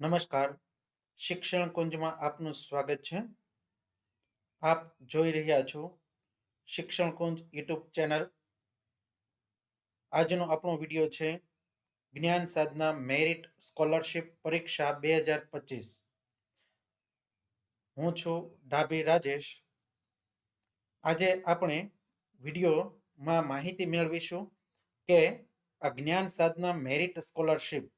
નમસ્કાર. શિક્ષણ કુંજમાં આપનું સ્વાગત છે. આપ જોઈ રહ્યા છો શિક્ષણ કુંજ યુટ્યુબ ચેનલ. આજનો આપણો વીડિયો છે જ્ઞાન સાધના મેરિટ સ્કોલરશિપ પરીક્ષા બે હજાર પચીસ. હું છું ડાભી રાજેશ. આજે આપણે વિડીયોમાં માહિતી મેળવીશું કે આ જ્ઞાન સાધના મેરિટ સ્કોલરશિપ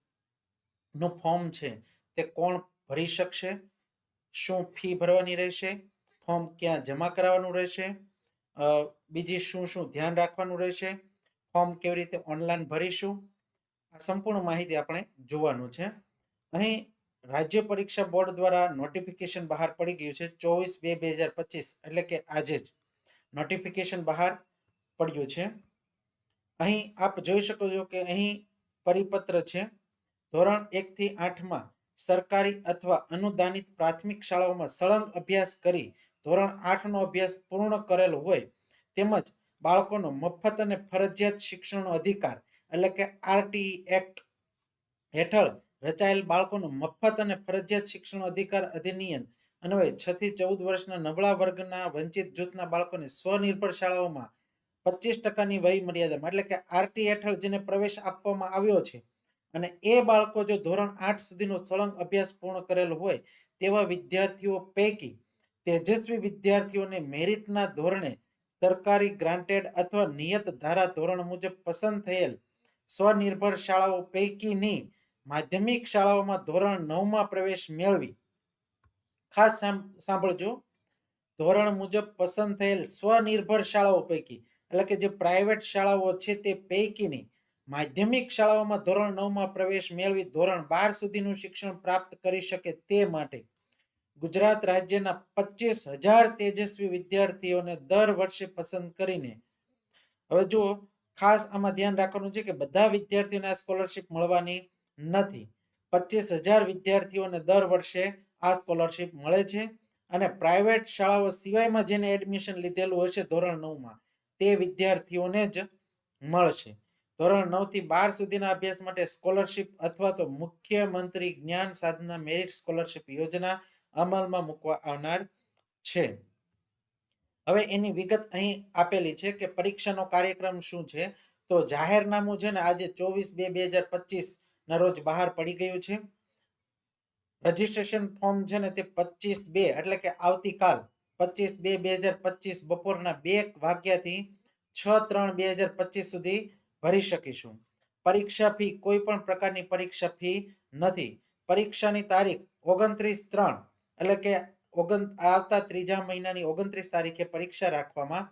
નું ફોર્મ છે, તે કોણ ભરી શકશે? શું ફી ભરવાની રહેશે? ફોર્મ ક્યાં જમા કરાવવાનું રહેશે? બીજી શું શું ધ્યાન રાખવાનું રહેશે? ફોર્મ કેવી રીતે ઓનલાઈન ભરીશું? આ સંપૂર્ણ માહિતી આપણે જોવાનું છે. અહીં રાજ્ય પરીક્ષા બોર્ડ દ્વારા નોટિફિકેશન બહાર પડી ગયું છે, ચોવીસ બે બે હજાર પચીસ, એટલે કે આજે જ નોટિફિકેશન બહાર પડ્યું છે. અહીં આપ જોઈ શકો છો કે અહીં પરિપત્ર છે. ધોરણ એક થી આઠમાં સરકારી અથવા અનુદાનિત પ્રાથમિક શાળાઓમાં સળંગ અભ્યાસ કરી ધોરણ આઠનો અભ્યાસ પૂર્ણ કરેલ હોય તેમજ બાળકોનો મફત અને ફરજિયાત શિક્ષણનો અધિકાર એટલે કે આરટી એક્ટ હેઠળ રચાયેલ બાળકોનો મફત અને ફરજિયાત શિક્ષણ અધિકાર અધિનિયમ અન્વયે છ થી ચૌદ વર્ષના નબળા વર્ગના વંચિત જૂથના બાળકોને સ્વનિર્ભર શાળાઓમાં પચીસ ટકાની વય મર્યાદામાં એટલે કે આરટી હેઠળ જેને પ્રવેશ આપવામાં આવ્યો છે અને એ બાળકો જો ધોરણ આઠ સુધીનો સળંગ અભ્યાસ પૂર્ણ કરેલો હોય, તેવા વિદ્યાર્થીઓ પૈકી તેજસ્વી વિદ્યાર્થીઓને મેરિટના ધોરણે સરકારી ગ્રાન્ટેડ અથવા નિયત ધારા ધોરણ મુજબ પસંદ થયેલ સ્વનિર્ભર શાળાઓ પૈકીની માધ્યમિક શાળાઓમાં ધોરણ નવમાં પ્રવેશ મેળવી. ખાસ સાંભળજો. ધોરણ મુજબ પસંદ થયેલ સ્વનિર્ભર શાળાઓ પૈકી, એટલે કે જે પ્રાઇવેટ શાળાઓ છે તે પૈકીની માધ્યમિક શાળાઓમાં ધોરણ નવમાં પ્રવેશ મેળવી ધોરણ બાર સુધીનું શિક્ષણ પ્રાપ્ત કરી શકે તે માટે ગુજરાત રાજ્યના પચીસ હજાર તેજસ્વી વિદ્યાર્થીઓને દર વર્ષે પસંદ કરીને હવે જુઓ, ખાસ આમાં ધ્યાન રાખવાનું છે કે બધા વિદ્યાર્થીઓને આ સ્કોલરશિપ મળવાની નથી. પચીસ હજાર વિદ્યાર્થીઓને દર વર્ષે આ સ્કોલરશિપ મળે છે અને પ્રાઇવેટ શાળાઓ સિવાયમાં જેને એડમિશન લીધેલું હશે ધોરણ નવમાં, તે વિદ્યાર્થીઓને જ મળશે. ધોરણ નવથી બાર સુધીના અભ્યાસ માટે સ્કોલરશિપ અથવા તો મુખ્યમંત્રી જ્ઞાન સાધના મેરિટ સ્કોલરશિપ યોજના અમલમાં મૂકવા આવનાર છે. હવે એની વિગત અહીં આપેલી છે કે પરીક્ષાનો કાર્યક્રમ શું છે? તો જાહેરનામું છે ને આજે ચોવીસ બે બે હજાર પચીસ ના રોજ બહાર પડી ગયું છે. રજીસ્ટ્રેશન ફોર્મ છે ને તે પચીસ બે એટલે કે આવતીકાલ પચીસ બે બે હજાર પચીસ બપોરના બે વાગ્યાથી છ ત્રણ બે હજાર પચીસ સુધી ભરી શકીશું. પરીક્ષા ફી કોઈ પણ પ્રકારની પરીક્ષા ફી નથી. પરીક્ષાની તારીખ ઓગણત્રીસ ત્રણ એટલે કે ઓગણ, આવતા ત્રીજા મહિનાની ઓગણત્રીસ તારીખે પરીક્ષા રાખવામાં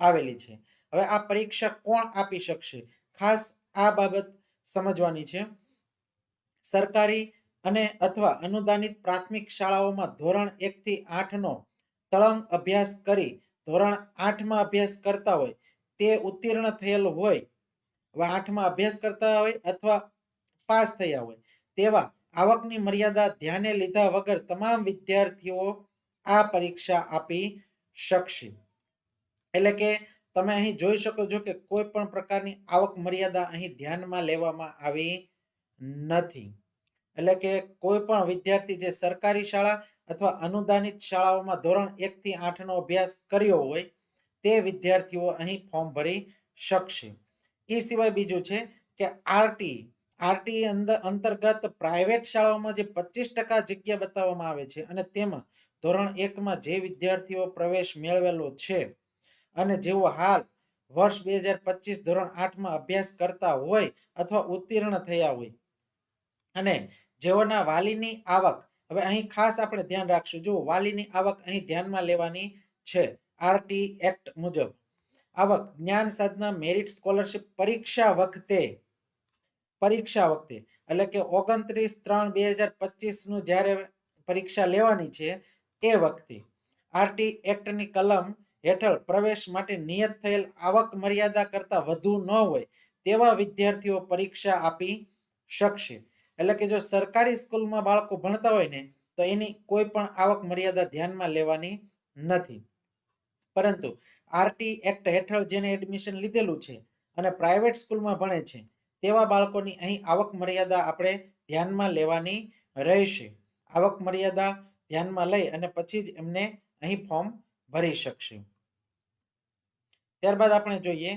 આવેલી છે. હવે આ પરીક્ષા કોણ આપી શકશે? ખાસ આ બાબત સમજવાની છે. સરકારી અને અથવા અનુદાનિત પ્રાથમિક શાળાઓમાં ધોરણ એક થી આઠનો તળંગ અભ્યાસ કરી ધોરણ આઠમાં અભ્યાસ કરતા હોય તે ઉત્તીર્ણ થયેલ હોય આઠમાં અભ્યાસ કરતા હોય અથવા પાસ થયા હોય, તેવા આવકની મર્યાદા ધ્યાને લીધા વગર તમામ વિદ્યાર્થીઓ આ પરીક્ષા આપી શકશે. એટલે કે તમે અહીં જોઈ શકો છો કે કોઈ પણ પ્રકારની આવક મર્યાદા અહીં ધ્યાનમાં લેવામાં આવી નથી. એટલે કે કોઈ પણ વિદ્યાર્થી જે સરકારી શાળા અથવા અનુદાનિત શાળાઓમાં ધોરણ એક થી આઠનો અભ્યાસ કર્યો હોય, તે વિદ્યાર્થીઓ અહીં ફોર્મ ભરી શકશે. એ સિવાય બીજું છે કે આરટી આરટી અંદર અંતર્ગત પ્રાઇવેટ શાળાઓમાં જે પચીસ ટકા જગ્યા બતાવવામાં આવે છે અને તેમાં ધોરણ એકમાં જે વિદ્યાર્થીઓ પ્રવેશ મેળવેલો છે અને જેઓ હાલ વર્ષ બે હજાર પચીસ ધોરણ આઠમાં અભ્યાસ કરતા હોય અથવા ઉત્તીર્ણ થયા હોય. અને જેઓના વાલીની આવક, હવે અહીં ખાસ આપણે ધ્યાન રાખશું. જો વાલીની આવક અહીં ધ્યાનમાં લેવાની છે. આરટી એક્ટ મુજબ. આવક જ્ઞાન સાધના મેરિટ સ્કોલરશિપ પરીક્ષા વખતે પરીક્ષા વખતે, એટલે કે ઓગણત્રીસ ત્રણ બે હજાર પચીસનું જ્યારે પરીક્ષા લેવાની છે, એ વખતે. આરટી એક્ટની કલમ હેઠળ પ્રવેશ માટે નિયત થયેલ આવક મર્યાદા કરતાં વધુ ન હોય, તેવા વિદ્યાર્થીઓ પરીક્ષા આપી શકશે. એટલે કે જો સરકારી સ્કૂલમાં બાળકો ભણતા હોય ને, તો એની કોઈ પણ આવક મર્યાદા ધ્યાનમાં લેવાની નથી. પરંતુ આરટી એક્ટ હેઠળ જેને એડમિશન લીધેલું છે અને પ્રાઇવેટ સ્કૂલમાં ભણે છે, તેવા બાળકોની અહીં આવક મર્યાદા આપણે ધ્યાનમાં લેવાની રહેશે. આવક મર્યાદા ધ્યાનમાં લઈ અને પછી જ એમને અહીં ફોર્મ ભરી શકશે. ત્યારબાદ આપણે જોઈએ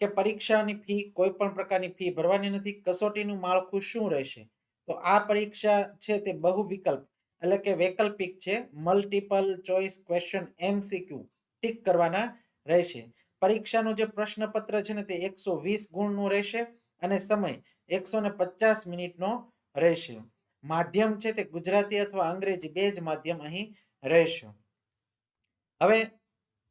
કે પરીક્ષાની ફી કોઈ પણ પ્રકારની ફી ભરવાની નથી, કસોટીનું માળખું શું રહેશે? તો આ પરીક્ષા છે તે બહુ વિકલ્પ એટલે કે વૈકલ્પિક છે multiple choice question MCQ tick કરવાના રહેશે. પરીક્ષાનું જે પ્રશ્નપત્ર છે ને તે એકસો વીસ ગુણનું રહેશે અને સમય એકસો ને પચાસ મિનિટનો રહેશે. માધ્યમ છે તે ગુજરાતી અથવા અંગ્રેજી બે જ માધ્યમ અહીં રહેશે. હવે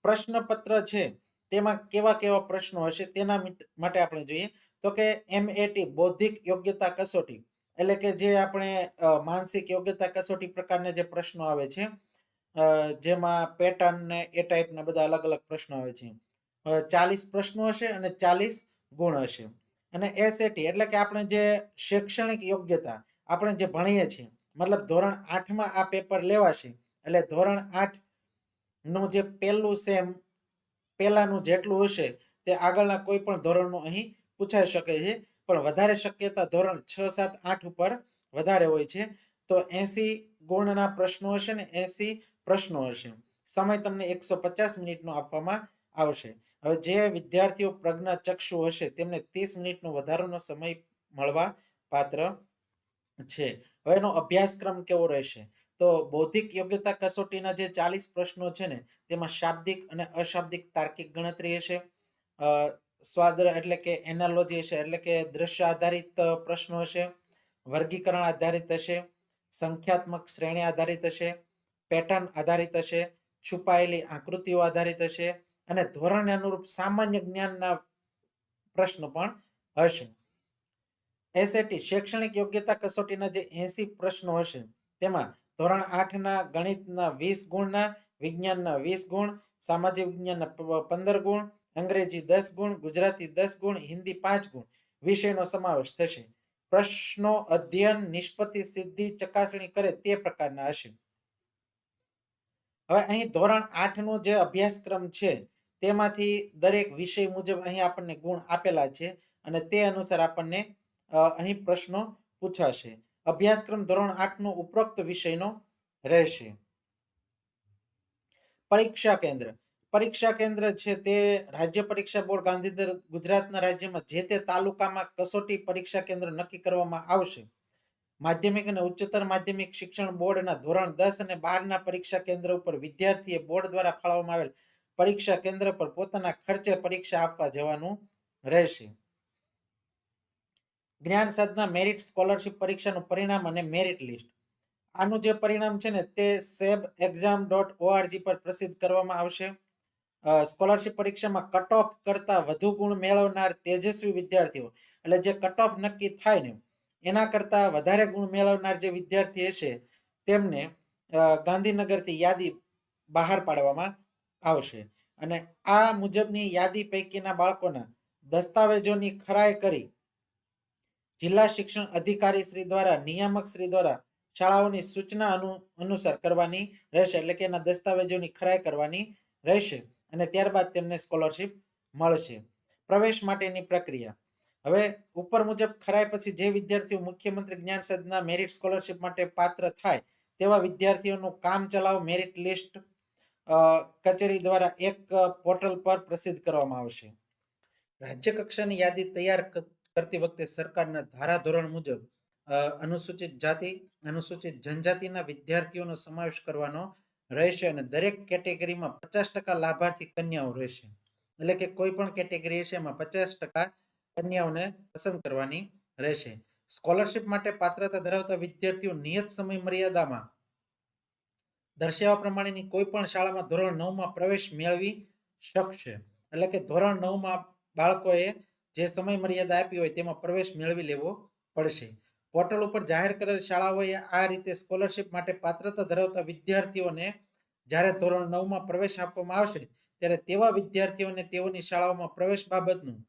પ્રશ્નપત્ર છે તેમાં કેવા કેવા પ્રશ્નો હશે તેના માટે આપણે જોઈએ તો કે એમએટી બૌદ્ધિક યોગ્યતા કસોટી. એટલે કે જે આપણે માનસિક યોગ્યતા કસોટી પ્રકારના જે પ્રશ્નો આવે છે જેમાં પેટર્ન ને એ ટાઈપના બધા અલગ અલગ પ્રશ્નો આવે છે. ચાલીસ પ્રશ્નો હશે અને ચાલીસ ગુણ હશે. અને એસએટી એટલે કે આપણે જે શૈક્ષણિક યોગ્યતા આપણે જે ભણીએ છીએ, મતલબ ધોરણ આઠમાં આ પેપર લેવાશે, એટલે ધોરણ આઠનું જે પહેલું સેમ પહેલાનું જેટલું હશે, તે આગળના કોઈ પણ ધોરણનું અહીં પૂછાઈ શકે છે. પણ વધારે શક્યતા ધોરણ છ, સાત, આઠ ઉપર વધારે હોય છે. તો એસી ગુણના પ્રશ્નો હશે ને, એસી પ્રશ્નો હશે. સમય તમને એકસો પચાસ મિનિટનો આપવામાં આવશે. હવે જે વિદ્યાર્થીઓ પ્રજ્ઞા ચક્ષુ હશે, તેમને ત્રીસ મિનિટનો વધારાનો સમય મળવા પાત્ર છે. હવે એનો અભ્યાસક્રમ કેવો રહેશે? તો બૌદ્ધિક યોગ્યતા કસોટીના જે ચાલીસ પ્રશ્નો છે ને, તેમાં શાબ્દિક અને અશાબ્દિક તાર્કિક ગણતરી હશે. સ્વાદ્ર એટલે કે એનાલોજી હશે, એટલે કે દ્રશ્ય આધારિત પ્રશ્નો હશે. વર્ગીકરણ આધારિત હશે. સંખ્યાત્મક શ્રેણી આધારિત હશે. પેટર્ન આધારિત હશે, છુપાયેલી આકૃતિઓ આધારિત હશે અને ધોરણને અનુરૂપ સામાન્ય જ્ઞાનના પ્રશ્નો પણ હશે. એસએટી શૈક્ષણિક યોગ્યતા કસોટીના જે એસી પ્રશ્નો હશે, તેમાં ધોરણ આઠના ગણિતના વીસ ગુણના, વિજ્ઞાનના વીસ ગુણ, સામાજિક વિજ્ઞાનના પંદર ગુણ, અંગ્રેજી દસ ગુણ, ગુજરાતી દસ ગુણ, હિન્દી પાંચ ગુણ વિષયનો સમાવેશ થશે. પ્રશ્નો અધ્યયન, નિષ્પત્તિ, સિદ્ધિ, ચકાસણી કરે તે પ્રકારના હશે. હવે અહીં ધોરણ આઠ નો જે અભ્યાસક્રમ છે, તેમાંથી દરેક વિષય મુજબ અહીં આપણને ગુણ આપેલા છે અને તે અનુસાર આપણને અહીં પ્રશ્નો પૂછાશે. અભ્યાસક્રમ ધોરણ આઠ નો ઉપરોક્ત વિષયનો રહેશે. પરીક્ષા કેન્દ્ર. પરીક્ષા કેન્દ્ર છે તે રાજ્ય પરીક્ષા બોર્ડ ગાંધીનગર ગુજરાતના રાજ્યમાં જે તે તાલુકામાં કસોટી પરીક્ષા કેન્દ્ર નક્કી કરવામાં આવશે. માધ્યમિક અને ઉચ્ચતર માધ્યમિક શિક્ષણ બોર્ડના ધોરણ દસ અને બારના પરીક્ષા કેન્દ્ર ઉપર વિદ્યાર્થીએ બોર્ડ દ્વારા ફાળવવામાં આવેલ પરીક્ષા કેન્દ્ર પર પોતાના ખર્ચે પરીક્ષા આપવા જવાનું રહેશે. જ્ઞાન સાધના મેરિટ સ્કોલરશિપ પરીક્ષાનું પરિણામ અને મેરિટ લિસ્ટ. આનું જે પરિણામ છે ને તે સેબ એક્ઝામ ડોટ ઓઆરજી પર પ્રસિદ્ધ કરવામાં આવશે. સ્કોલરશિપ પરીક્ષામાં કટ ઓફ કરતા વધુ ગુણ મેળવનાર તેજસ્વી વિદ્યાર્થીઓ. એટલે જે કટ ઓફ નક્કી થાય ને એના કરતા વધારે ગુણ મેળવનાર જે વિદ્યાર્થી હશે, તેમને ગાંધીનગરથી યાદી બહાર પાડવામાં આવશે. અને આ મુજબની યાદી પૈકીના બાળકોના દસ્તાવેજોની ખરાઈ કરી જિલ્લા શિક્ષણ અધિકારી શ્રી દ્વારા, નિયામક શ્રી દ્વારા શાળાઓની સૂચના અનુ, અનુસાર કરવાની રહેશે. એટલે કે એના દસ્તાવેજોની ખરાઈ કરવાની રહેશે. અને ત્યારબાદ તેમને સ્કોલરશિપ મળશે. પ્રવેશ માટેની પ્રક્રિયા. હવે ઉપર મુજબ ખરાય પછી જે વિદ્યાર્થીઓ મુખ્યમંત્રી જ્ઞાન સદના મેરિટ સ્કોલરશિપ માટે પાત્ર થાય તેવા વિદ્યાર્થીઓનું કામ ચલાવ મેરિટ લિસ્ટ કચેરી દ્વારા એક પોર્ટલ પર પ્રસિદ્ધ કરવામાં આવશે. રાજ્ય કક્ષાની યાદી તૈયાર કરતી વખતે સરકારના ધારાધોરણ મુજબ અનુસૂચિત જાતિ, અનુસૂચિત જનજાતિના વિદ્યાર્થીઓનો સમાવેશ કરવાનો રહેશે અને દરેક કેટેગરીમાં પચાસ ટકા લાભાર્થી કન્યાઓ રહેશે. એટલે કે કોઈ પણ કેટેગરી હશે એમાં પચાસ ટકા કન્યાઓને પસંદ કરવાની રહેશે. સ્કોલરશિપ માટે પાત્રતા ધરાવતા વિદ્યાર્થીઓ નિયત સમય મર્યાદામાં દર્શાવ્યા પ્રમાણેની કોઈ પણ શાળામાં ધોરણ નવમાં પ્રવેશ મેળવી શકશે. એટલે કે ધોરણ નવમાં બાળકોએ જે સમય મર્યાદા આપી હોય તેમાં પ્રવેશ મેળવી લેવો પડશે. પોર્ટલ ઉપર જાહેર કરેલ શાળાઓએ આ રીતે સ્કોલરશિપ માટે પાત્રતા ધરાવતા વિદ્યાર્થીઓને જ્યારે ધોરણ નવમાં પ્રવેશ આપવામાં આવશે, ત્યારે તેવા વિદ્યાર્થીઓને તેઓની શાળાઓમાં પ્રવેશ બાબતનું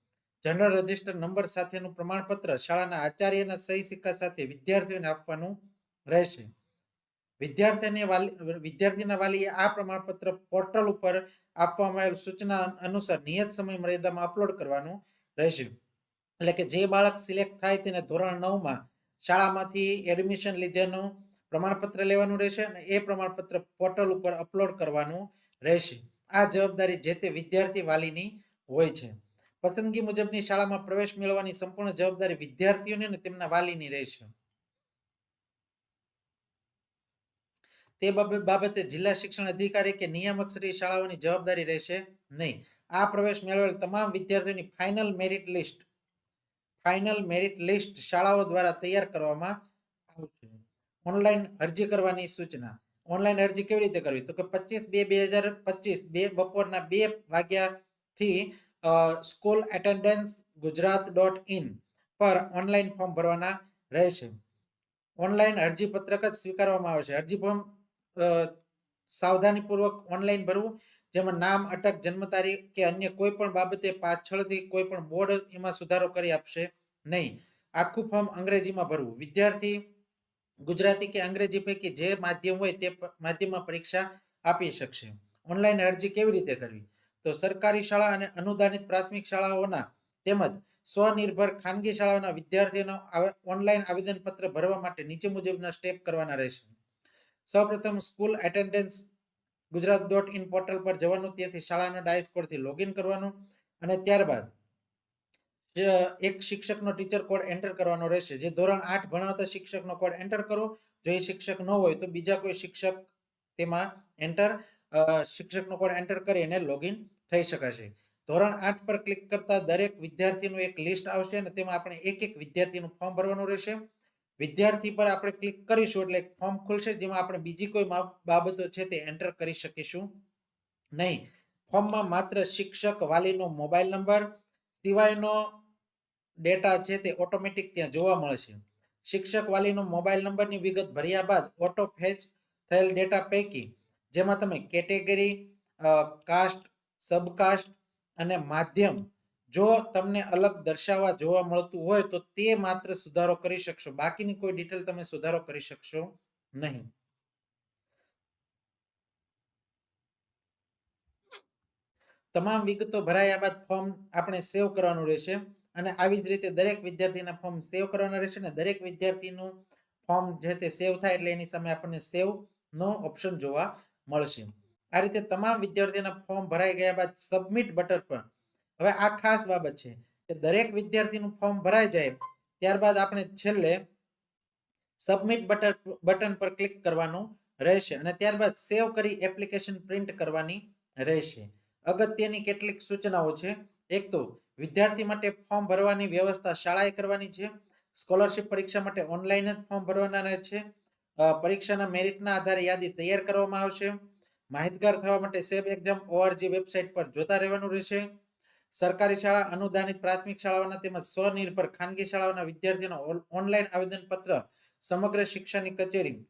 જનરલ રજિસ્ટર નંબર સાથેનું પ્રમાણપત્ર શાળાના આચાર્યના સહી સિક્કા સાથે વિદ્યાર્થીઓને આપવાનું રહેશે. વિદ્યાર્થીને વાલી, વિદ્યાર્થીના વાલીએ આ પ્રમાણપત્ર પોર્ટલ ઉપર આપવામાં આવેલ સૂચના અનુસાર નિયત સમય મર્યાદામાં અપલોડ કરવાનું રહેશે. એટલે કે જે બાળક સિલેક્ટ થાય તેને ધોરણ નવમાં શાળામાંથી એડમિશન લીધેનું પ્રમાણપત્ર લેવાનું રહેશે અને એ પ્રમાણપત્ર પોર્ટલ ઉપર અપલોડ કરવાનું રહેશે. આ જવાબદારી જે તે વિદ્યાર્થી વાલીની હોય છે. પસંદગી મુજબની શાળામાં પ્રવેશ મેળવવાની સંપૂર્ણ જવાબદારી વિદ્યાર્થીઓની અને તેમના વાલીની રહેશે. તે બાબતે જિલ્લા શિક્ષણ અધિકારી કે નિયામક શ્રી શાળાઓની જવાબદારી રહેશે? નહીં. આ પ્રવેશ મેળવેલ તમામ વિદ્યાર્થીઓની final merit list final merit list શાળાઓ દ્વારા તૈયાર કરવામાં આવશે. ઓનલાઈન અરજી કરવાની સૂચના. ઓનલાઈન અરજી કેવી રીતે કરવી? તો કે પચીસ બે બે હજાર પચીસ, બે બપોરના બે વાગ્યાથી school attendance Gujarat dot in પર ઓનલાઈન ફોર્મ ભરવાના રહેશે. ઓનલાઈન અરજી પત્રક જ સ્વીકારવામાં આવશે અરજી ફોર્મ સાવધાનીપૂર્વક ઓનલાઈન ભરવું, જેમાં નામ, અટક, જન્મ તારીખ કે અન્ય કોઈ પણ બાબતે પાછળથી કોઈ પણ બોર્ડ એમાં સુધારો કરી આપશે નહીં. આખું ફોર્મ અંગ્રેજીમાં ભરવું. વિદ્યાર્થી ગુજરાતી કે અંગ્રેજી પૈકી જે માધ્યમ હોય તે માધ્યમમાં પરીક્ષા આપી શકશે. ઓનલાઈન અરજી કેવી રીતે કરવી? તો સરકારી શાળા અને અનુદાનિત પ્રાથમિક શાળાઓના તેમજ સ્વનિર્ભર ખાનગી શાળાઓના વિદ્યાર્થીઓનો ઓનલાઈન આવેદનપત્ર ભરવા માટે નીચે મુજબના સ્ટેપ કરવાના રહેશે. સૌપ્રથમ school attendance Gujarat dot in portal પર જવાનું, ત્યાંથી શાળાના ડાયસ કોડથી લોગિન કરવાનું અને ત્યારબાદ એક શિક્ષકનો ટીચર કોડ એન્ટર કરવાનો રહેશે. જે ધોરણ આઠ ભણાવતા શિક્ષકનો કોડ એન્ટર કરો. જો એ શિક્ષક ન હોય તો બીજા કોઈ શિક્ષક તેમાં એન્ટર શિક્ષકનો કોડ એન્ટર કરી અને લોગિન થઈ શકાશે ધોરણ આઠ પર ક્લિક કરતા દરેક વિદ્યાર્થીનું એક લિસ્ટ આવશે અને તેમાં આપણે એક એક વિદ્યાર્થીનું ફોર્મ ભરવાનું રહેશે. વિદ્યાર્થી પર આપણે ક્લિક કરીશું એટલે એક ફોર્મ ખુલશે જેમાં આપણે બીજી કોઈ બાબતો છે તે એન્ટર કરી શકીશું નહીં. ફોર્મમાં માત્ર શિક્ષક વાલીનો મોબાઈલ નંબર સિવાયનો ડેટા છે તે ઓટોમેટિક ત્યાં જોવા મળશે. શિક્ષક વાલીનો મોબાઈલ નંબરની વિગત ભર્યા બાદ ઓટો ફેચ થયેલ ડેટા પૈકી, જેમાં તમે કેટેગરી કાસ્ટ સબકાસ્ટ અને માધ્યમ. જો તમને અલગ દર્શાવવા જોવા મળતું હોય તો તે માત્ર સુધારો કરી શકશો. બાકીની કોઈ ડિટેલ તમે સુધારો કરી શકશો નહીં. તમામ વિગતો ભરાયા બાદ ફોર્મ આપણે સેવ કરવાનું રહેશે અને આવી જ રીતે દરેક વિદ્યાર્થીના ફોર્મ સેવ કરવાના રહેશે ને દરેક વિદ્યાર્થીનું ફોર્મ જે તે સેવ થાય એટલે એની સામે આપણને સેવ નો ઓપ્શન જોવા મળશે. આ રીતે તમામ વિદ્યાર્થીના ફોર્મ ભરાઈ ગયા બાદ સબમિટ બટન પર. હવે આ ખાસ બાબત છે કે દરેક વિદ્યાર્થીનું ફોર્મ ભરાઈ જાય ત્યારબાદ આપણે છેલ્લે સબમિટ બટન બટન પર ક્લિક કરવાનું રહેશે અને ત્યારબાદ સેવ કરી એપ્લિકેશન પ્રિન્ટ કરવાની રહેશે. અગત્યની કેટલીક સૂચનાઓ છે. એક તો વિદ્યાર્થી માટે ફોર્મ ભરવાની વ્યવસ્થા શાળાએ કરવાની છે. સ્કોલરશિપ પરીક્ષા માટે ઓનલાઈન જ ફોર્મ ભરવાના છે. પરીક્ષાના મેરિટના આધારે યાદી તૈયાર કરવામાં આવશે. માહિતગાર થવા માટે સેબ એક્ઝામ ઓઆરજી વેબસાઇટ પર જોતા રહેવાનું રહેશે. સરકારી શાળા, અનુદાનિત પ્રાથમિક શાળાઓના તેમજ સ્વનિર્ભર ખાનગી શાળાઓના વિદ્યાર્થીઓનો ઓન- ઓનલાઈન આવેદનપત્ર સમગ્ર શિક્ષણની કચેરી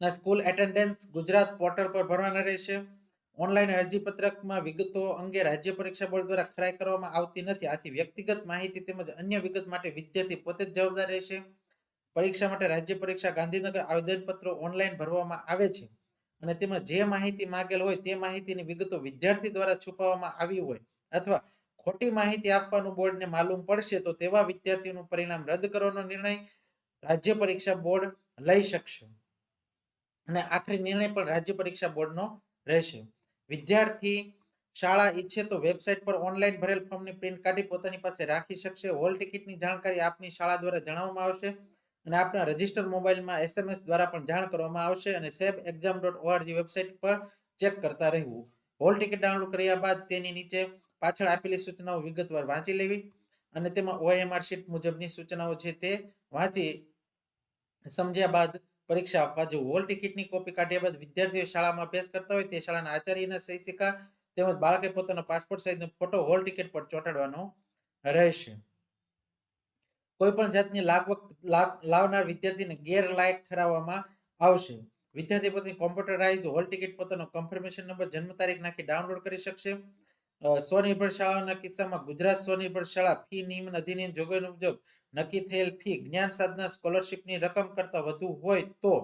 ના સ્કૂલ એટેન્ડન્સ ગુજરાત પોર્ટલ પર ભરવાના રહેશે. ઓનલાઈન અરજી પત્રકમાં વિગતો અંગે રાજ્ય પરીક્ષા બોર્ડ દ્વારા ખરાઈ કરવામાં આવતી નથી. આથી વ્યક્તિગત માહિતી તેમજ અન્ય વિગત માટે વિદ્યાર્થી પોતે જ જવાબદાર રહેશે. પરીક્ષા માટે રાજ્ય પરીક્ષા ગાંધીનગર આવેદનપત્રો ઓનલાઈન ભરવામાં આવે છે. અને તેમાં જે માહિતી માંગેલ હોય તે માહિતીની વિગતો વિદ્યાર્થી દ્વારા છુપાવવામાં આવી હોય અથવા ખોટી માહિતી આપવાનું બોર્ડને માલુમ પડશે, તો તેવા વિદ્યાર્થીનું પરિણામ રદ કરવાનો નિર્ણય રાજ્ય પરીક્ષા બોર્ડ લઈ શકશે. અને આખરી નિર્ણય પણ રાજ્ય પરીક્ષા બોર્ડનો રહેશે. વિદ્યાર્થી શાળા ઈચ્છે તો વેબસાઇટ પર ઓનલાઈન ભરેલ ફોર્મની પ્રિન્ટ કાઢી પોતાની પાસે રાખી શકશે. હોલ ટિકિટની જાણકારી આપની શાળા દ્વારા જણાવવામાં આવશે. અને આપના રજિસ્ટર મોબાઈલમાં એસએમએસ દ્વારા પણ જાણ કરવામાં આવશે અને SEB exam dot org website પર ચેક કરતા રહેવું. હોલ ટિકિટ ડાઉનલોડ કર્યા બાદ તેની નીચે પાછળ આપેલી સૂચનાઓ વિગતવાર વાંચી લેવી અને તેમાં ઓએમઆર શીટ મુજબની સૂચનાઓ છે તે વાંચી સમજ્યા બાદ પરીક્ષા આપવા જવું. હોલ ટિકિટની કોપી કાઢ્યા બાદ વિદ્યાર્થીઓ શાળામાં અભ્યાસ કરતા હોય તે શાળાના આચાર્યના સહી સિક્કા તેમજ બાળકે પોતાનો પાસપોર્ટ સાઇઝનો ફોટો હોલ ટિકિટ પર ચોંટાડવાનો રહેશે. કોઈ પણ જાતની લાગવક લાવનાર વિદ્યાર્થીને ગેરલાયક ઠરાવવામાં આવશે. વિદ્યાર્થી પોતાની કોમ્પ્યુટરાઇઝ હોલ ટિકિટ પોતાનો કન્ફર્મેશન નંબર જન્મ તારીખ નાખી ડાઉનલોડ કરી શકશે. સ્વનિર્ભર શાળાઓના કિસ્સામાં ગુજરાત સ્વનિર્ભર શાળા ફી નિયમ અધિનિયમ જોગવાઈ મુજબ નક્કી થયેલ ફી જ્ઞાન સાધના સ્કોલરશિપની રકમ કરતાં વધુ હોય તો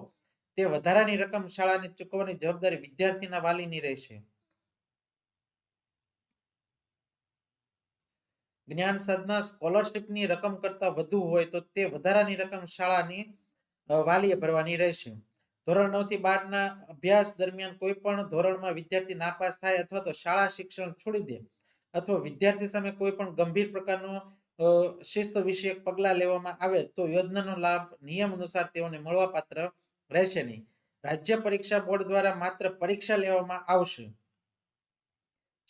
તે વધારાની રકમ શાળાને ચૂકવવાની જવાબદારી વિદ્યાર્થીના વાલીની રહેશે. જ્ઞાન સાધના સ્કોલરશીપની રકમ કરતા વધુ હોય તો તે વધારાની રકમ શાળાની વાલીએ ભરવાની રહેશે. ધોરણ નવથી બાર ના અભ્યાસ દરમિયાન કોઈ પણ ધોરણમાં વિદ્યાર્થી નાપાસ થાય અથવા તો શાળા શિક્ષણ છોડી દે અથવા વિદ્યાર્થી સામે કોઈ પણ ગંભીર પ્રકારનો શિસ્ત વિષયક પગલાં લેવામાં આવે તો યોજનાનો લાભ નિયમ અનુસાર તેઓને મળવાપાત્ર રહેશે નહીં. રાજ્ય પરીક્ષા બોર્ડ દ્વારા માત્ર પરીક્ષા લેવામાં આવશે.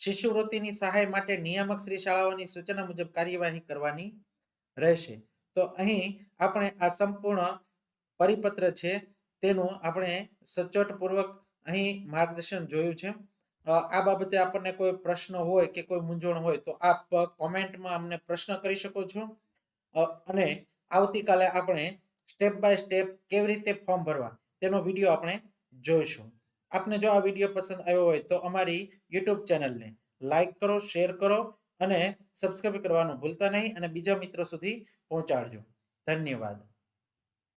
શિષ્યવૃત્તિની સહાય માટે નિયામક શ્રી શાળાઓની સૂચના મુજબ કાર્યવાહી કરવાની રહેશે. તો અહીં આપણે આ સંપૂર્ણ પરિપત્ર છે, તેનું આપણે સચોટપૂર્વક અહીં માર્ગદર્શન જોયું છે. આ બાબતે આપણને કોઈ પ્રશ્ન હોય કે કોઈ મૂંઝવણ હોય તો આપ કોમેન્ટમાં અમને પ્રશ્ન કરી શકો છો. અને આવતીકાલે આપણે સ્ટેપ બાય સ્ટેપ કેવી રીતે ફોર્મ ભરવા તેનો વીડિયો આપણે જોઈશું. આપને જો આ વીડિયો પસંદ આવ્યો હોય તો અમારી યુટ્યુબ ચેનલને લાઇક કરો, શેર કરો અને સબસ્ક્રાઇબ કરવાનું ભૂલતા નહીં અને બીજા મિત્રો સુધી પહોંચાડજો. ધન્યવાદ.